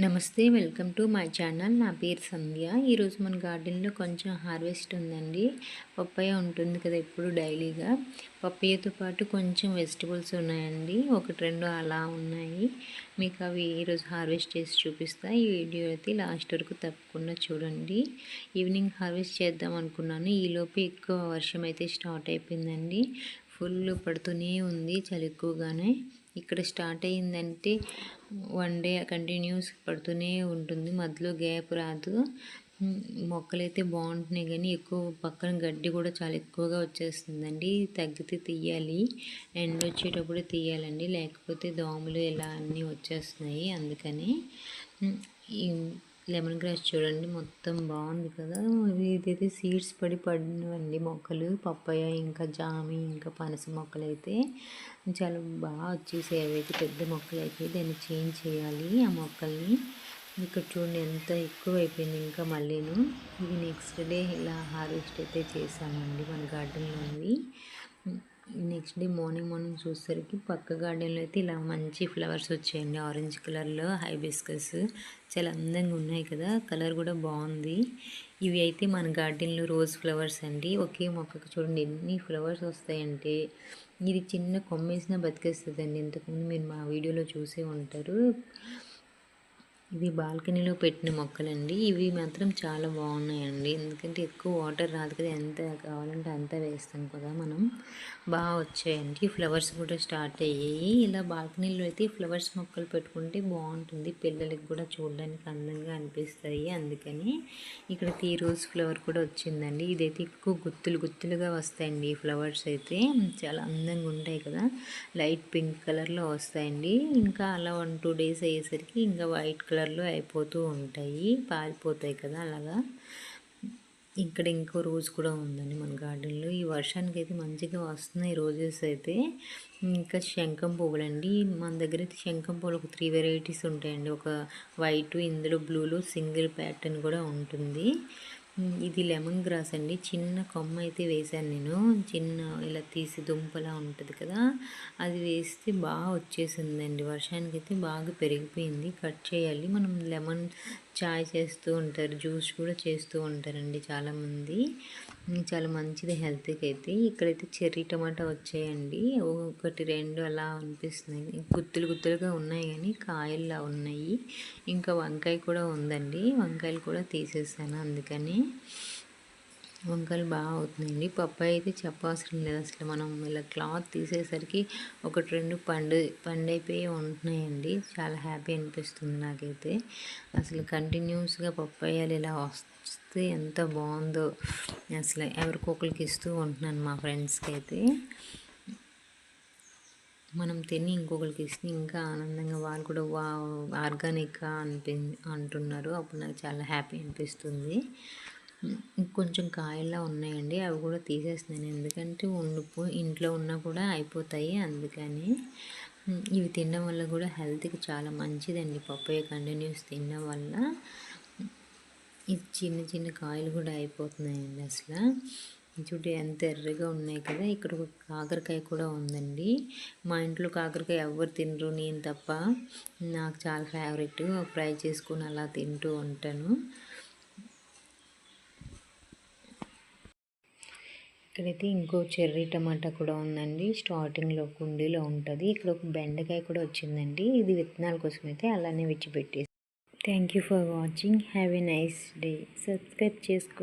నమస్తే welcome to my channel. నా పేరు సంధ్య. ఈరోజు మన గార్డెన్లో కొంచెం హార్వెస్ట్ ఉందండి. పప్పయ్య ఉంటుంది కదా ఎప్పుడు డైలీగా. పప్పయ్యతో పాటు కొంచెం వెజిటబుల్స్ ఉన్నాయండి. ఒకటి రెండు అలా ఉన్నాయి. మీకు అవి ఈరోజు హార్వెస్ట్ చేసి చూపిస్తా. ఈ వీడియో అయితే లాస్ట్ వరకు తప్పకుండా చూడండి. ఈవినింగ్ హార్వెస్ట్ చేద్దాం అనుకున్నాను. ఈలోపు ఎక్కువ వర్షం అయితే స్టార్ట్ అయిపోయిందండి. ఫుల్ పడుతూనే ఉంది చలి ఎక్కువగానే. ఇక్కడ స్టార్ట్ అయ్యిందంటే వన్ డే కంటిన్యూస్ పడుతూనే ఉంటుంది. మధ్యలో గ్యాప్ రాదు. మొక్కలైతే బాగుంటున్నాయి కానీ ఎక్కువ పక్కన గడ్డి కూడా చాలా ఎక్కువగా వచ్చేస్తుందండి. తగ్గితే తీయాలి. ఎండ వచ్చేటప్పుడు తీయాలండి. లేకపోతే దోమలు ఇలా అన్నీ వచ్చేస్తున్నాయి. అందుకని లెమన్ గ్రాస్ చూడండి మొత్తం బాగుంది కదా. ఇదైతే సీడ్స్ పడి పడినవండి మొక్కలు. పప్పాయ ఇంకా జామి ఇంకా పనస మొక్కలు అయితే చాలా బాగా వచ్చేసాయి. అవైతే పెద్ద మొక్కలు అయితే దాన్ని చేంజ్ చేయాలి ఆ మొక్కల్ని. ఇక్కడ చూడండి ఎంత ఎక్కువ అయిపోయింది ఇంకా మళ్ళీను. ఇది నెక్స్ట్ డే ఇలా హార్వెస్ట్ అయితే చేశామండి మన గార్డెన్లో నెక్స్ట్ డే మార్నింగ్ మార్నింగ్ చూసేసరికి పక్క గార్డెన్లో అయితే ఇలా మంచి ఫ్లవర్స్ వచ్చాయండి. ఆరెంజ్ కలర్లో హైబిస్కస్ చాలా అందంగా ఉన్నాయి కదా కలర్ కూడా బాగుంది. ఇవి అయితే మన గార్డెన్లో రోజ్ ఫ్లవర్స్ అండి. ఒకే మొక్కకు చూడండి ఎన్ని ఫ్లవర్స్ వస్తాయంటే ఇది చిన్న కొమ్మేసినా బతికేస్తుందండి. ఇంతకుముందు మీరు మా వీడియోలో చూసే ఉంటారు. ఇవి బాల్కనీలో పెట్టిన మొక్కలండి. ఇవి మాత్రం చాలా బాగున్నాయండి. ఎందుకంటే ఎక్కువ వాటర్ రాదు కదా ఎంత కావాలంటే అంత వేస్తాం కదా మనం. బాగా వచ్చాయండి. ఫ్లవర్స్ కూడా స్టార్ట్ అయ్యాయి. ఇలా బాల్కనీలో అయితే ఫ్లవర్స్ మొక్కలు పెట్టుకుంటే బాగుంటుంది. పిల్లలకి కూడా చూడడానికి అందంగా అనిపిస్తాయి. అందుకని ఇక్కడ టీ రోజ్ ఫ్లవర్ కూడా వచ్చిందండి. ఇదైతే ఎక్కువ గుత్తులు గుత్తులుగా వస్తాయండి ఈ ఫ్లవర్స్ అయితే. చాలా అందంగా ఉంటాయి కదా. లైట్ పింక్ కలర్లో వస్తాయండి. ఇంకా అలా వన్ టూ డేస్ అయ్యేసరికి ఇంకా వైట్ కలర్ కలర్లు అయిపోతూ ఉంటాయి పారిపోతాయి కదా అలాగా? ఇక్కడ ఇంకో రోజు కూడా ఉందండి మన గార్డెన్లో. ఈ వర్షానికి అయితే మంచిగా వస్తున్నాయి రోజెస్ అయితే. ఇంకా శంఖం పువ్వులండి మన దగ్గర అయితే శంఖం పువ్వులు ఒక త్రీ వెరైటీస్ ఉంటాయండి. ఒక వైట్ ఇందులో బ్లూలో సింగిల్ ప్యాటర్న్ కూడా ఉంటుంది. ఇది లెమన్ గ్రాస్ అండి. చిన్న కొమ్మ అయితే వేశాను నేను. చిన్న ఇలా తీసి దుంపలా ఉంటుంది కదా అది వేస్తే బాగా వచ్చేసిందండి. వర్షానికి అయితే బాగా పెరిగిపోయింది. కట్ చేయాలి. మనం లెమన్ చాయ్ చేస్తూ ఉంటారు జ్యూస్ కూడా చేస్తూ ఉంటారండి చాలామంది. చాలా మంచిది హెల్త్కి అయితే ఇక్కడైతే చెర్రీ టమాటా వచ్చాయండి. ఒకటి రెండు అలా అనిపిస్తున్నాయి. గుత్తులు గుత్తులుగా ఉన్నాయి కానీ కాయల్లా ఉన్నాయి. ఇంకా వంకాయ కూడా ఉందండి. వంకాయలు కూడా తీసేసాను అందుకని. వంకాయలు బాగా అవుతున్నాయండి. పప్పాయి అయితే చెప్పవసరం లేదు అసలు. మనం ఇలా క్లాత్ తీసేసరికి ఒకటి రెండు పండు పండైపోయి ఉంటున్నాయండి. చాలా హ్యాపీ అనిపిస్తుంది నాకైతే. అసలు కంటిన్యూస్గా పప్పాయాలు ఇలా వస్తే ఎంత బాగుందో అసలు ఎవరికొకరికి ఇస్తూ ఉంటున్నాను మా ఫ్రెండ్స్కి అయితే. మనం తిని ఇంకొకరికి ఇస్తే ఇంకా ఆనందంగా వాళ్ళు కూడా వా ఆర్గానిక్గా అనిపి అంటున్నారు. అప్పుడు నాకు చాలా హ్యాపీ అనిపిస్తుంది. కొంచెం కాయల్లా ఉన్నాయండి. అవి కూడా తీసేస్తున్నాను. ఎందుకంటే ఉండిపో ఇంట్లో ఉన్నా కూడా అయిపోతాయి. అందుకని ఇవి తినడం వల్ల కూడా హెల్త్కి చాలా మంచిదండి. పప్పాయ కంటిన్యూస్ తినడం వల్ల. ఇది చిన్న చిన్న కాయలు కూడా అయిపోతున్నాయండి అసలు. చూడు ఎంత ఎర్రగా ఉన్నాయి కదా. ఇక్కడ ఒక కాకరకాయ కూడా ఉందండి. మా ఇంట్లో కాకరకాయ ఎవరు తినరు. నేను తప్ప. నాకు చాలా ఫేవరెట్. ఫ్రై చేసుకుని అలా తింటూ ఉంటాను. ఇక్కడైతే ఇంకో చెర్రీ టమాటా కూడా ఉందండి. స్టార్టింగ్లో కుండీలో ఉంటుంది. ఇక్కడ ఒక బెండకాయ కూడా వచ్చిందండి. ఇది విత్తనాల కోసం అయితే అలానే విచ్చిపెట్టేసి thank you for watching. Have a nice day. Subscribe చేసుకోండి.